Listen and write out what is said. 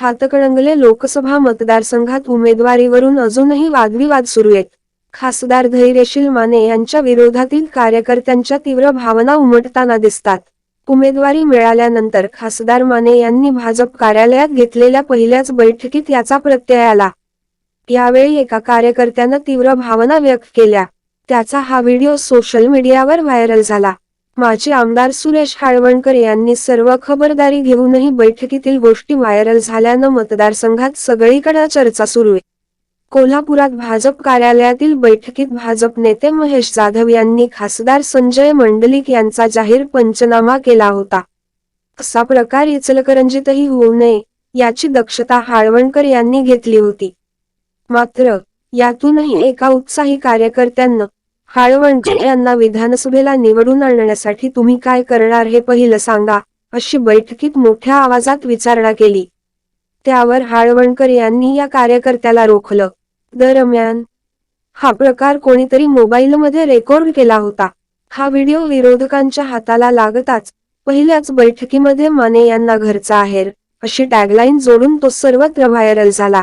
हातकणंगले लोकसभा मतदारसंघात उमेदवारीवरून अजूनही वादविवाद सुरू आहेत. खासदार धैर्यशील माने यांच्या विरोधातील कार्यकर्त्यांच्या तीव्र भावना उमटताना दिसतात. उमेदवारी मिळाल्यानंतर खासदार माने यांनी भाजप कार्यालयात घेतलेल्या पहिल्याच बैठकीत याचा प्रत्यय आला. यावेळी एका कार्यकर्त्यानं तीव्र भावना व्यक्त केल्या. त्याचा हा व्हिडिओ सोशल मीडियावर व्हायरल झाला. माजी आमदार सुरेश हाळवणकर यांनी सर्व खबरदारी घेऊनही बैठकीतील गोष्टी व्हायरल झाल्यानं मतदारसंघात सगळीकडे चर्चा सुरू आहे. कोल्हापुरात भाजप कार्यालयातील बैठकीत भाजप नेते महेश जाधव यांनी खासदार संजय मंडलिक यांचा जाहीर पंचनामा केला होता. असा प्रकार इचलकरंजीतही होऊ नये याची दक्षता हाळवणकर यांनी घेतली होती. मात्र यातूनही एका उत्साही कार्यकर्त्यांना हाळवणकर यांना विधानसभेला निवडून आणण्यासाठी तुम्ही काय करणार हे पहिलं सांगा अशी बैठकीत मोठ्या आवाजात विचारणा केली. त्यावर हाळवणकर यांनी या कार्यकर्त्याला रोखलं. दरम्यान हा प्रकार कोणीतरी मोबाईलमध्ये रेकॉर्ड केला होता. हा व्हिडिओ विरोधकांच्या हाताला लागताच पहिल्याच बैठकीमध्ये माने यांना घरचा आहेर अशी टॅगलाईन जोडून तो सर्वत्र व्हायरल झाला.